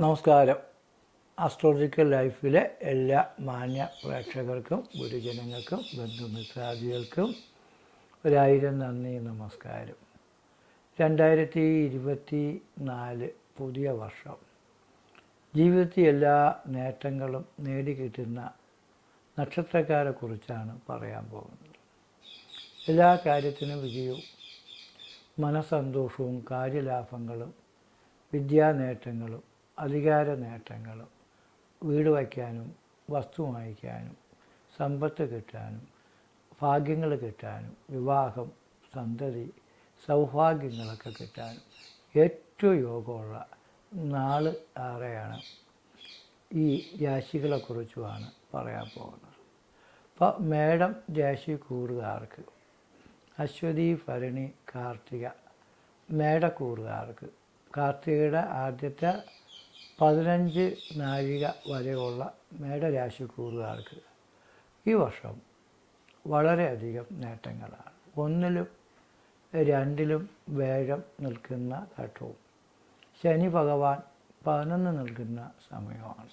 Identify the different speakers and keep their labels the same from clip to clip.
Speaker 1: നമസ്കാരം. ആസ്ട്രോളജിക്കൽ ലൈഫിലെ എല്ലാ മാന്യ പ്രേക്ഷകർക്കും ഗുരുജനങ്ങൾക്കും ബന്ധുമിത്രാദികൾക്കും ഒരായിരം നന്ദി നമസ്കാരം. രണ്ടായിരത്തി ഇരുപത്തി നാല് പുതിയ വർഷം. ജീവിതത്തിൽ എല്ലാ നേട്ടങ്ങളും നേടിക്കിട്ടുന്ന നക്ഷത്രക്കാരെ കുറിച്ചാണ് പറയാൻ പോകുന്നത്. എല്ലാ കാര്യത്തിനും വിജയവും മനസന്തോഷവും കാര്യലാഭങ്ങളും വിദ്യാനേട്ടങ്ങളും അധികാര നേട്ടങ്ങളും വീട് വയ്ക്കാനും വസ്തു വാങ്ങിക്കാനും സമ്പത്ത് കിട്ടാനും ഭാഗ്യങ്ങൾ കിട്ടാനും വിവാഹം സന്തതി സൗഭാഗ്യങ്ങളൊക്കെ കിട്ടാനും ഏറ്റവും യോഗമുള്ള നാൾ ആറെയാണ്. ഈ രാശികളെക്കുറിച്ചുമാണ് പറയാൻ പോകുന്നത്. അപ്പോൾ മേടം രാശി കൂടുകാർക്ക് അശ്വതി ഭരണി കാർത്തിക മേടക്കൂറുകാർക്ക് കാർത്തികയുടെ ആദ്യത്തെ പതിനഞ്ച് നാഴിക വരെയുള്ള മേടരാശിക്കൂറുകാർക്ക് ഈ വർഷം വളരെയധികം നേട്ടങ്ങളാണ്. ഒന്നിലും രണ്ടിലും വേഴം നിൽക്കുന്ന ഘട്ടവും ശനി ഭഗവാൻ പതിനൊന്ന് നിൽക്കുന്ന സമയമാണ്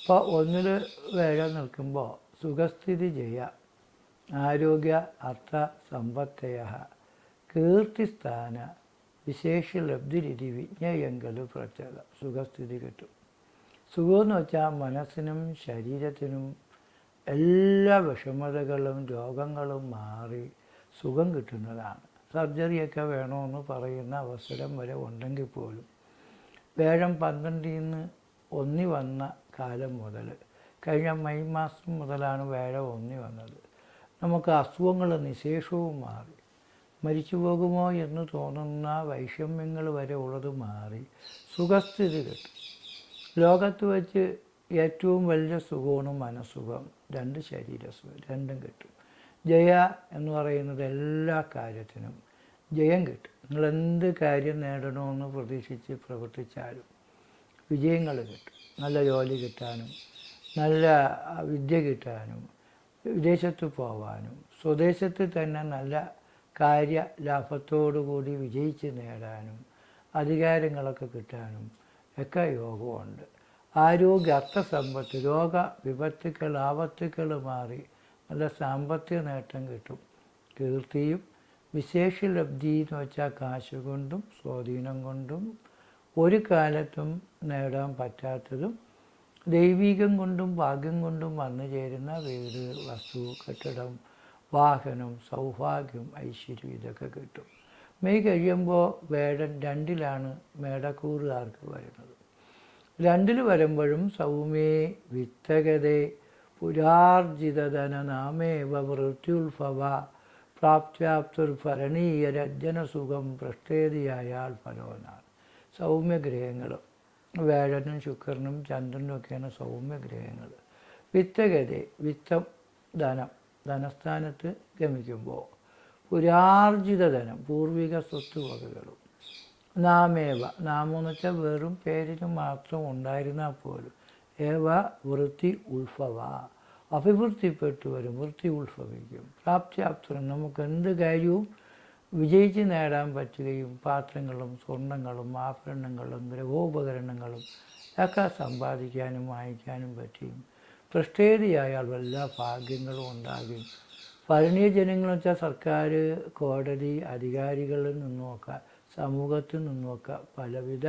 Speaker 1: അപ്പോൾ ഒന്നിൽ വേഴം നിൽക്കുമ്പോൾ സുഖസ്ഥിതി ചെയ്യുക ആരോഗ്യ അർത്ഥ സമ്പത്തയ കീർത്തിസ്ഥാന വിശേഷ ലബ്ധിരിതി വിജ്ഞയെങ്കിലും പ്രത്യേക. സുഖസ്ഥിതി കിട്ടും. സുഖമെന്ന് വെച്ചാൽ മനസ്സിനും ശരീരത്തിനും എല്ലാ വിഷമതകളും രോഗങ്ങളും മാറി സുഖം കിട്ടുന്നതാണ്. സർജറിയൊക്കെ വേണമെന്ന് പറയുന്ന അവസരം വരെ ഉണ്ടെങ്കിൽ പോലും വേഴം പന്ത്രണ്ടിൽ നിന്ന് ഒന്നി വന്ന കാലം മുതൽ കഴിഞ്ഞ മെയ് മാസം മുതലാണ് വേഴം ഒന്നി വന്നത്. നമുക്ക് അസുഖങ്ങൾ നിശേഷവും മാറി. മരിച്ചു പോകുമോ എന്ന് തോന്നുന്ന വൈഷമ്യങ്ങൾ വരെ ഉള്ളത് മാറി. സുഖസ്ഥിതി കിട്ടും. ലോകത്ത് വെച്ച് ഏറ്റവും വലിയ സുഖമാണ് മനസ്സുഖം. രണ്ട് ശരീരസുഖം രണ്ടും കിട്ടും. ജയ എന്ന് പറയുന്നത് എല്ലാ കാര്യത്തിനും ജയം കിട്ടും. നിങ്ങൾ എന്ത് കാര്യം നേടണമെന്ന് പ്രതീക്ഷിച്ച് പ്രവർത്തിച്ചാലും വിജയങ്ങൾ കിട്ടും. നല്ല ജോലി കിട്ടാനും നല്ല വിദ്യ കിട്ടാനും വിദേശത്ത് പോവാനും സ്വദേശത്ത് തന്നെ നല്ല കാര്യ ലാഭത്തോടുകൂടി വിജയിച്ച് നേടാനും അധികാരങ്ങളൊക്കെ കിട്ടാനും ഒക്കെ യോഗമുണ്ട്. ആരോഗ്യ അർത്ഥസമ്പത്ത് രോഗ വിപത്തുക്കൾ ആപത്തുക്കൾ മാറി നല്ല സാമ്പത്തിക നേട്ടം കിട്ടും. കീർത്തിയും വിശേഷ ലബ്ധി എന്ന് വെച്ചാൽ കാശ് കൊണ്ടും സ്വാധീനം കൊണ്ടും ഒരു കാലത്തും നേടാൻ പറ്റാത്തതും ദൈവീകം കൊണ്ടും ഭാഗ്യം കൊണ്ടും വന്നു ചേരുന്ന വീട് വസ്തു കെട്ടിടം വാഹനം സൗഭാഗ്യം ഐശ്വര്യം ഇതൊക്കെ കിട്ടും. മെയ് കഴിയുമ്പോൾ വേടൻ രണ്ടിലാണ് മേടക്കൂറുകാർക്ക് വരുന്നത്. രണ്ടിൽ വരുമ്പോഴും സൗമ്യേ വിത്തകതേ പുരാർജിതധനനാമേവ നാമേവ മൃത്യുൽഭവ പ്രാപ്ത്യാപ്തുർഭരണീയ രജ്ജനസുഖം പ്രഷ്ടേതിയായാൽ ഫലോനാണ് സൗമ്യഗ്രഹങ്ങൾ വേഴനും ശുക്രനും ചന്ദ്രനും ഒക്കെയാണ് സൗമ്യഗ്രഹങ്ങൾ. വിത്തഗതി വിത്തം ധനം. ധനസ്ഥാനത്ത് ഗമിക്കുമ്പോൾ പുരാർജിത ധനം പൂർവിക സ്വത്ത് വകകളും നാമേവ നാമെന്ന് വെച്ചാൽ വെറും പേരിന് മാത്രം ഉണ്ടായിരുന്നാൽ പോലും ഏവ വൃത്തി ഉത്ഭവ അഭിവൃദ്ധിപ്പെട്ടു വരും വൃത്തി ഉത്ഭവിക്കും പ്രാപ്തിയാപ്തരം നമുക്ക് എന്ത് കാര്യവും വിജയിച്ച് നേടാൻ പറ്റുകയും പാത്രങ്ങളും സ്വർണങ്ങളും ആഭരണങ്ങളും ഗ്രഹോപകരണങ്ങളും ഒക്കെ സമ്പാദിക്കാനും വാങ്ങിക്കാനും പറ്റുകയും പൃഷ്ഠേതിയായാൽ എല്ലാ ഭാഗ്യങ്ങളും ഉണ്ടാകും. ഭരണീയ ജനങ്ങൾ വെച്ചാൽ സർക്കാർ കോടതി അധികാരികളിൽ നിന്നുമൊക്കെ സമൂഹത്തിൽ നിന്നുമൊക്കെ പലവിധ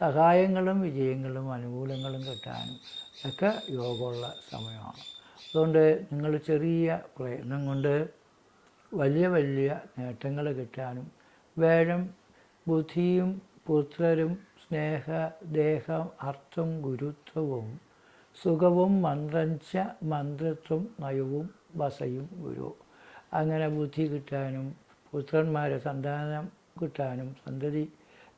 Speaker 1: സഹായങ്ങളും വിജയങ്ങളും അനുകൂലങ്ങളും കിട്ടാനും ഒക്കെ യോഗമുള്ള സമയമാണ്. അതുകൊണ്ട് നിങ്ങൾ ചെറിയ പ്രയത്നം കൊണ്ട് വലിയ വലിയ നേട്ടങ്ങൾ കിട്ടാനും വേഴം ബുദ്ധിയും പുത്രരും സ്നേഹ ദേഹം അർത്ഥം ഗുരുത്വവും സുഖവും മന്ത്രഞ്ച മന്ത്രത്വം നയവും വസയും ഗുരു. അങ്ങനെ ബുദ്ധി കിട്ടാനും പുത്രന്മാരെ സന്താനം കിട്ടാനും സന്തതി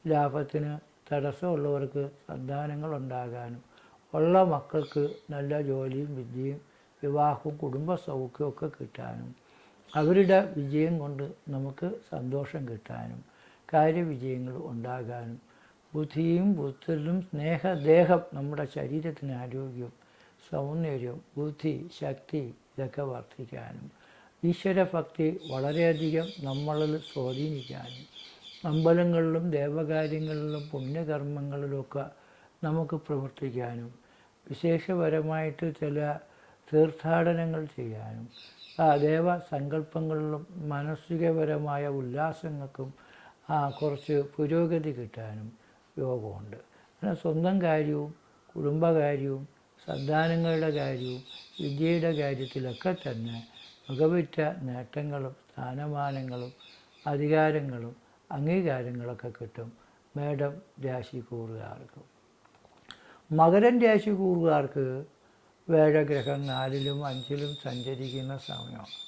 Speaker 1: ലാഭത്തിന് തടസ്സമുള്ളവർക്ക് സന്താനങ്ങൾ ഉണ്ടാകാനും ഉള്ള മക്കൾക്ക് നല്ല ജോലിയും വിദ്യയും വിവാഹവും കുടുംബ സൗഖ്യവും ഒക്കെ കിട്ടാനും അവരുടെ വിജയം കൊണ്ട് നമുക്ക് സന്തോഷം കിട്ടാനും കാര്യവിജയങ്ങൾ ഉണ്ടാകാനും ബുദ്ധിയും ബുദ്ധിലും സ്നേഹദേഹം നമ്മുടെ ശരീരത്തിന് ആരോഗ്യവും സൗന്ദര്യവും ബുദ്ധി ശക്തി ഇതൊക്കെ വർദ്ധിക്കാനും. ഈശ്വരഭക്തി വളരെയധികം നമ്മളിൽ സ്വാധീനിക്കാനും. അമ്പലങ്ങളിലും ദേവകാര്യങ്ങളിലും പുണ്യകർമ്മങ്ങളിലുമൊക്കെ നമുക്ക് പ്രവർത്തിക്കാനും. വിശേഷപരമായിട്ട് ചില തീർത്ഥാടനങ്ങൾ ചെയ്യാനും. ആ ദേവ സങ്കല്പങ്ങളിലും മാനസികപരമായ ഉല്ലാസങ്ങൾക്കും കുറച്ച് പുരോഗതി കിട്ടാനും. യോഗമുണ്ട്. അങ്ങനെ സ്വന്തം കാര്യവും കുടുംബകാര്യവും സന്താനങ്ങളുടെ കാര്യവും വിദ്യയുടെ കാര്യത്തിലൊക്കെ തന്നെ മികവുറ്റ നേട്ടങ്ങളും സ്ഥാനമാനങ്ങളും അധികാരങ്ങളും അംഗീകാരങ്ങളൊക്കെ കിട്ടും മേഡം രാശി കൂറുകാർക്ക്. മകരൻ രാശിക്കൂറുകാർക്ക് വേഴഗ്രഹം നാലിലും അഞ്ചിലും സഞ്ചരിക്കുന്ന സമയമാണ്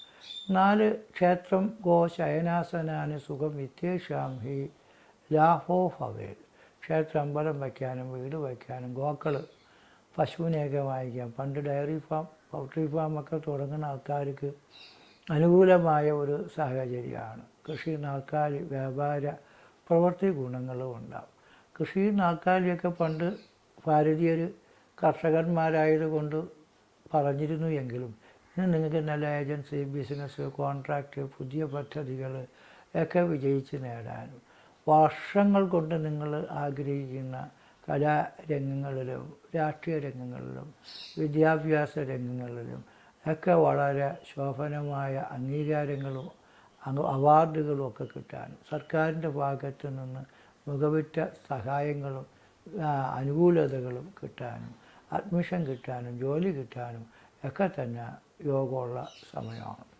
Speaker 1: നാല് ക്ഷേത്രം ഗോ ശയനാസനാന് സുഖം വിത്യേഷാം ഹി ലാഹോ ഭവേൽ ക്ഷേത്രം അമ്പലം വയ്ക്കാനും വീട് വയ്ക്കാനും ഗോക്കൾ പശുവിനെയൊക്കെ വാങ്ങിക്കാം. പണ്ട് ഡയറി ഫാം പൗൾട്രി ഫാമൊക്കെ തുടങ്ങുന്ന ആൾക്കാർക്ക് അനുകൂലമായ ഒരു സാഹചര്യമാണ്. കൃഷി നാൽക്കാൽ വ്യാപാര പ്രവൃത്തി ഗുണങ്ങളും ഉണ്ടാവും. കൃഷി നാൽക്കാലിയൊക്കെ പണ്ട് ഭാരതീയർ കർഷകന്മാരായതുകൊണ്ട് പറഞ്ഞിരുന്നു എങ്കിലും ഇന്ന് നിങ്ങൾക്ക് നല്ല ഏജൻസി ബിസിനസ് കോൺട്രാക്റ്റ് പുതിയ പദ്ധതികൾ ഒക്കെ വിജയിച്ച് നേടാനും. വർഷങ്ങൾ കൊണ്ട് നിങ്ങൾ ആഗ്രഹിക്കുന്ന കലാരംഗങ്ങളിലും രാഷ്ട്രീയ രംഗങ്ങളിലും വിദ്യാഭ്യാസ രംഗങ്ങളിലും ഒക്കെ വളരെ ശോഭനമായ അംഗീകാരങ്ങളും അവാർഡുകളും ഒക്കെ കിട്ടാൻ സർക്കാരിന്റെ ഭാഗത്ത് നിന്ന് മികവുറ്റ സഹായങ്ങളും അനുകൂലതകളും കിട്ടാനും അഡ്മിഷൻ കിട്ടാനും ജോലി കിട്ടാനും ഒക്കെ തന്നെ യോഗമുള്ള സമയമാണ്.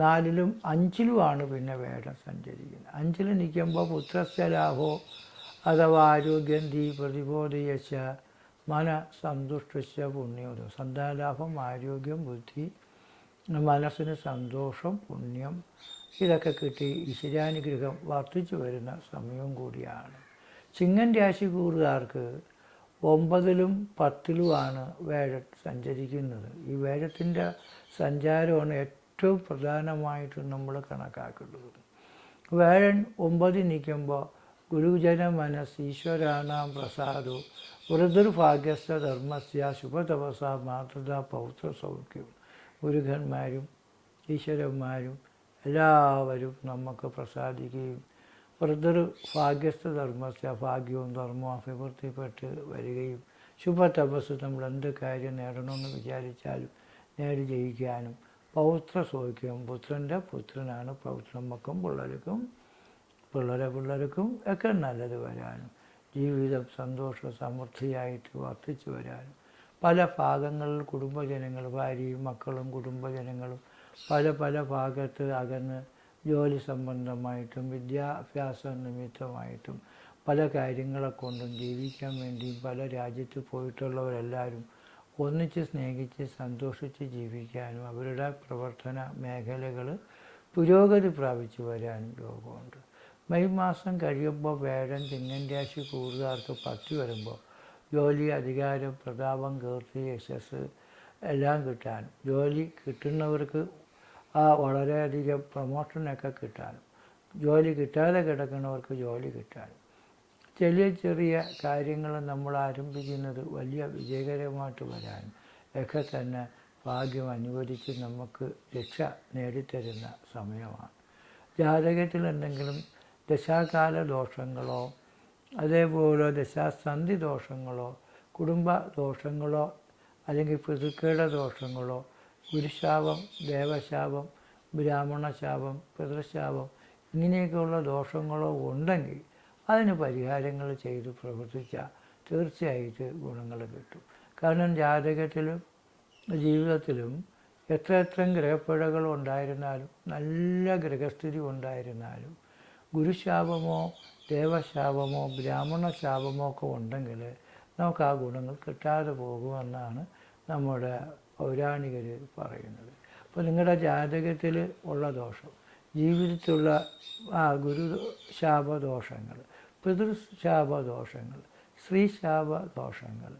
Speaker 1: നാലിലും അഞ്ചിലുമാണ് പിന്നെ വേടം സഞ്ചരിക്കുന്നത്. അഞ്ചിൽ നിൽക്കുമ്പോൾ പുത്രസ്ഥലാഭോ അഥവാ ആരോഗ്യം ദീ പ്രതിബോധയച്ച മന സന്തുഷ്ടിച്ച പുണ്യോദം സന്താലാഭം ആരോഗ്യം ബുദ്ധി മനസ്സിന് സന്തോഷം പുണ്യം ഇതൊക്കെ കിട്ടി ഈശ്വരാനുഗ്രഹം വർദ്ധിച്ചു വരുന്ന സമയവും കൂടിയാണ്. ചിങ്ങൻ രാശി കൂറുകാർക്ക് ഒമ്പതിലും പത്തിലുമാണ് വേഴ സഞ്ചരിക്കുന്നത്. ഈ വേഴത്തിന്റെ സഞ്ചാരമാണ് ഏറ്റവും പ്രധാനമായിട്ട് നമ്മൾ കണക്കാക്കേണ്ടത് വേഴൻ ഒമ്പത് നിൽക്കുമ്പോൾ ഗുരുജന മനസ് ഈശ്വരാണാം പ്രസാദോ വൃതുർഭാഗ്യസ്ഥ ധർമ്മസ്യ ശുഭതപസ മാതൃത പൗത്ര സൗഖ്യം ഗുരുഖന്മാരും ഈശ്വരന്മാരും എല്ലാവരും നമുക്ക് പ്രസാദിക്കുകയും വൃദ്ധർ ഭാഗ്യസ്ഥ ധർമ്മസ്യ ഭാഗ്യവും ധർമ്മവും അഭിവൃദ്ധിപ്പെട്ട് വരികയും ശുഭതപസ് നമ്മൾ എന്ത് കാര്യം നേടണമെന്ന് വിചാരിച്ചാലും നേടി ജയിക്കാനും പൗത്ര സൗഖ്യം പുത്രന്റെ പുത്രനാണ് പൗത്രമ്മക്കും പിള്ളേർക്കും പിള്ളേരെ പിള്ളേർക്കും ഒക്കെ നല്ലത് വരാനും. ജീവിതം സന്തോഷ സമൃദ്ധിയായിട്ട് വർദ്ധിച്ചു വരാനും. പല ഭാഗങ്ങളിൽ കുടുംബജനങ്ങൾ ഭാര്യയും മക്കളും കുടുംബജനങ്ങളും പല പല ഭാഗത്ത് അകന്ന് ജോലി സംബന്ധമായിട്ടും വിദ്യാഭ്യാസ നിമിത്തമായിട്ടും പല കാര്യങ്ങളെ കൊണ്ടും ജീവിക്കാൻ വേണ്ടിയും പല രാജ്യത്ത് പോയിട്ടുള്ളവരെല്ലാവരും ഒന്നിച്ച് സ്നേഹിച്ച് സന്തോഷിച്ച് ജീവിക്കാനും അവരുടെ പ്രവർത്തന മേഖലകൾ പുരോഗതി പ്രാപിച്ചു വരാനും യോഗമുണ്ട് മെയ് മാസം കഴിയുമ്പോൾ വേഴൻ തിങ്ങൻ രാശി കൂടുതലാർക്ക് പത്തി വരുമ്പോൾ ജോലി അധികാരം പ്രതാപം കീർത്തി യശസ് എല്ലാം കിട്ടാനും ജോലി കിട്ടുന്നവർക്ക് ആ വളരെയധികം പ്രൊമോഷനൊക്കെ കിട്ടാനും ജോലി കിട്ടാതെ കിടക്കുന്നവർക്ക് ജോലി കിട്ടാനും ചെറിയ ചെറിയ കാര്യങ്ങൾ നമ്മൾ ആരംഭിക്കുന്നത് വലിയ വിജയകരമായിട്ട് വരാൻ. ഒക്കെ തന്നെ ഭാഗ്യം അനുവദിച്ച് നമുക്ക് രക്ഷ നേടിത്തരുന്ന സമയമാണ്. ജാതകത്തിൽ എന്തെങ്കിലും ദശാകാല ദോഷങ്ങളോ അതേപോലെ ദശാസന്ധി ദോഷങ്ങളോ കുടുംബ ദോഷങ്ങളോ അല്ലെങ്കിൽ പിതൃക്കയുടെ ദോഷങ്ങളോ ഗുരുശാപം ദേവശാപം ബ്രാഹ്മണ ശാപം പിതൃശാപം ഇങ്ങനെയൊക്കെയുള്ള ദോഷങ്ങളോ ഉണ്ടെങ്കിൽ അതിന് പരിഹാരങ്ങൾ ചെയ്ത് പ്രവർത്തിച്ചാൽ തീർച്ചയായിട്ട് ഗുണങ്ങൾ കിട്ടും. കാരണം ജാതകത്തിലും ജീവിതത്തിലും എത്ര എത്ര ഗ്രഹപ്പിഴകൾ ഉണ്ടായിരുന്നാലും നല്ല ഗ്രഹസ്ഥിതി ഉണ്ടായിരുന്നാലും ഗുരുശാപമോ ദേവശാപമോ ബ്രാഹ്മണ ശാപമോ ഒക്കെ ഉണ്ടെങ്കിൽ നമുക്ക് ആ ഗുണങ്ങൾ കിട്ടാതെ പോകുമെന്നാണ് നമ്മുടെ പൗരാണികർ പറയുന്നത്. അപ്പോൾ നിങ്ങളുടെ ജാതകത്തിൽ ഉള്ള ദോഷം ജീവിതത്തിലുള്ള ആ ഗുരു ശാപദോഷങ്ങൾ പിതൃശാപദോഷങ്ങൾ സ്ത്രീശാപദോഷങ്ങൾ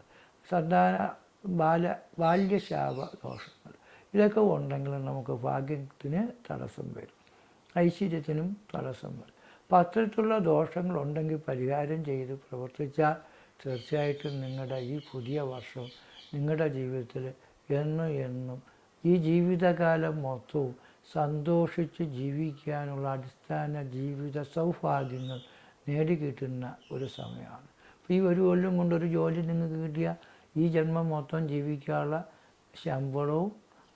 Speaker 1: സന്താന ബാല ബാല്യശാപ ദോഷങ്ങൾ ഇതൊക്കെ ഉണ്ടെങ്കിൽ നമുക്ക് ഭാഗ്യത്തിന് തടസ്സം വരും. ഐശ്വര്യത്തിനും തടസ്സം വരും. അപ്പം അത്തരത്തിലുള്ള ദോഷങ്ങളുണ്ടെങ്കിൽ പരിഹാരം ചെയ്ത് പ്രവർത്തിച്ചാൽ തീർച്ചയായിട്ടും നിങ്ങളുടെ ഈ പുതിയ വർഷം നിങ്ങളുടെ ജീവിതത്തിൽ എന്നും എന്നും ഈ ജീവിതകാലം മൊത്തവും സന്തോഷിച്ച് ജീവിക്കാനുള്ള അടിസ്ഥാന ജീവിത സൗഭാഗ്യങ്ങൾ നേടിക്കിട്ടുന്ന ഒരു സമയമാണ്. അപ്പോൾ ഈ ഒരു കൊല്ലം കൊണ്ടൊരു ജോലി നിങ്ങൾക്ക് കിട്ടിയ ഈ ജന്മം മൊത്തം ജീവിക്കാനുള്ള ശമ്പളവും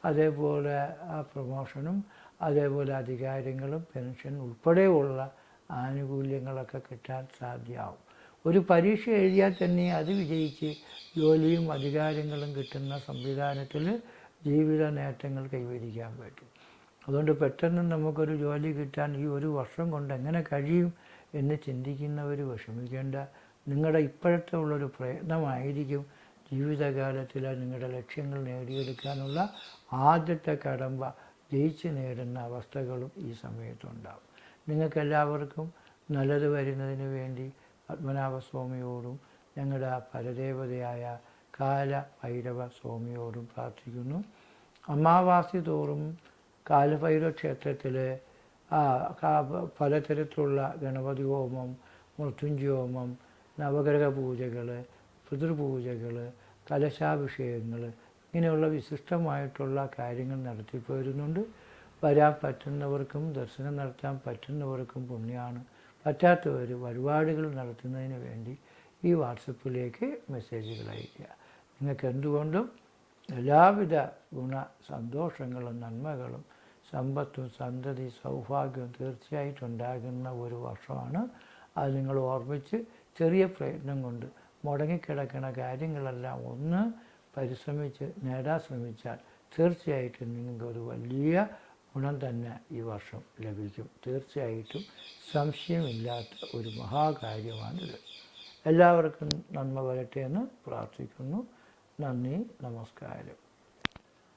Speaker 1: അതേപോലെ ആ പ്രൊമോഷനും അതേപോലെ അധികാരങ്ങളും പെൻഷൻ ഉൾപ്പെടെയുള്ള ആനുകൂല്യങ്ങളൊക്കെ കിട്ടാൻ സാധ്യമാവും ഒരു പരീക്ഷ എഴുതിയാൽ തന്നെ അത് വിജയിച്ച് ജോലിയും അധികാരങ്ങളും കിട്ടുന്ന സംവിധാനത്തിൽ ജീവിത നേട്ടങ്ങൾ കൈവരിക്കാൻ പറ്റും. അതുകൊണ്ട് പെട്ടെന്ന് നമുക്കൊരു ജോലി കിട്ടാൻ ഈ ഒരു വർഷം കൊണ്ട് എങ്ങനെ കഴിയും എന്ന് ചിന്തിക്കുന്നവർ വിഷമിക്കേണ്ട. നിങ്ങളുടെ ഇപ്പോഴത്തെ ഉള്ളൊരു പ്രയത്നമായിരിക്കും ജീവിതകാലത്തിൽ നിങ്ങളുടെ ലക്ഷ്യങ്ങൾ നേടിയെടുക്കാനുള്ള ആദ്യത്തെ കടമ്പ ജയിച്ച് നേടുന്ന അവസ്ഥകളും ഈ സമയത്തുണ്ടാവും. നിങ്ങൾക്കെല്ലാവർക്കും നല്ലത് വരുന്നതിന് വേണ്ടി പത്മനാഭസ്വാമിയോടും ഞങ്ങളുടെ പരദേവതയായ കാല ഭൈരവ സ്വാമിയോടും പ്രാർത്ഥിക്കുന്നു. അമാവാസി തോറും കാലഭൈരവ ക്ഷേത്രത്തിൽ പലതരത്തിലുള്ള ഗണപതി ഹോമം മൃത്യുഞ്ചി ഹോമം നവഗ്രഹ പൂജകൾ പിതൃപൂജകൾ കലശാഭിഷേകങ്ങൾ ഇങ്ങനെയുള്ള വിശിഷ്ടമായിട്ടുള്ള കാര്യങ്ങൾ നടത്തിപ്പോരുന്നുണ്ട് വരാൻ പറ്റുന്നവർക്കും ദർശനം നടത്താൻ പറ്റുന്നവർക്കും പുണ്യമാണ് പറ്റാത്തവർ വഴിപാടുകൾ നടത്തുന്നതിന് വേണ്ടി ഈ വാട്സപ്പിലേക്ക് മെസ്സേജുകൾ അയയ്ക്കുക. നിങ്ങൾക്ക് എന്തുകൊണ്ടും എല്ലാവിധ ഗുണ സന്തോഷങ്ങളും നന്മകളും സമ്പത്തും സന്തതി സൗഭാഗ്യവും തീർച്ചയായിട്ടും ഉണ്ടാകുന്ന ഒരു വർഷമാണ്. അത് നിങ്ങൾ ഓർമ്മിച്ച് ചെറിയ പ്രയത്നം കൊണ്ട് മുടങ്ങിക്കിടക്കുന്ന കാര്യങ്ങളെല്ലാം ഒന്ന് പരിശ്രമിച്ച് നേടാൻ ശ്രമിച്ചാൽ തീർച്ചയായിട്ടും നിങ്ങൾക്ക് ഒരു വലിയ ഗുണം തന്നെ ഈ വർഷം ലഭിക്കും. തീർച്ചയായിട്ടും സംശയമില്ലാത്ത ഒരു മഹാകാര്യമാണിത്. എല്ലാവർക്കും നന്മ വരട്ടെ എന്ന് പ്രാർത്ഥിക്കുന്നു. നന്ദി നമസ്കാരം.